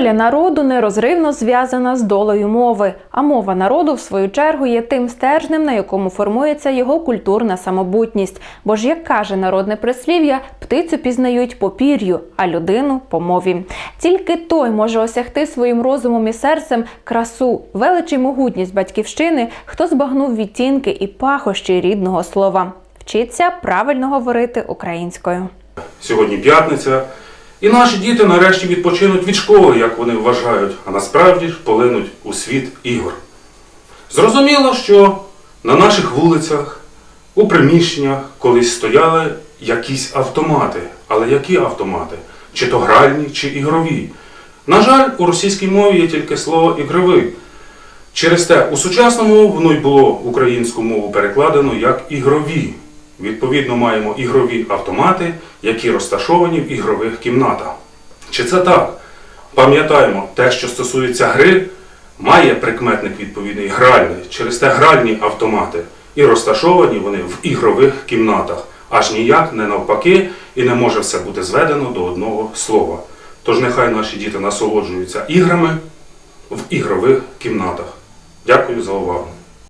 Доля народу нерозривно зв'язана з долею мови, а мова народу, в свою чергу, є тим стержнем, на якому формується його культурна самобутність. Бо ж, як каже народне прислів'я, птицю пізнають по пір'ю, а людину по мові. Тільки той може осягти своїм розумом і серцем красу, велич могутність батьківщини, хто збагнув відтінки і пахощі рідного слова. Вчиться правильно говорити українською. Сьогодні п'ятниця, і наші діти нарешті відпочинуть від школи, як вони вважають, а насправді ж полинуть у світ ігор. Зрозуміло, що на наших вулицях, у приміщеннях колись стояли якісь автомати. Але які автомати? Чи то гральні, чи ігрові? На жаль, у російській мові є тільки слово ігровий. Через те у сучасному воно й було українську мову перекладено як ігрові. Відповідно, маємо ігрові автомати, які розташовані в ігрових кімнатах. Чи це так? Пам'ятаємо, те, що стосується гри, має прикметник відповідний гральний. Через те гральні автомати. І розташовані вони в ігрових кімнатах. Аж ніяк не навпаки, і не може все бути зведено до одного слова. Тож нехай наші діти насолоджуються іграми в ігрових кімнатах. Дякую за увагу.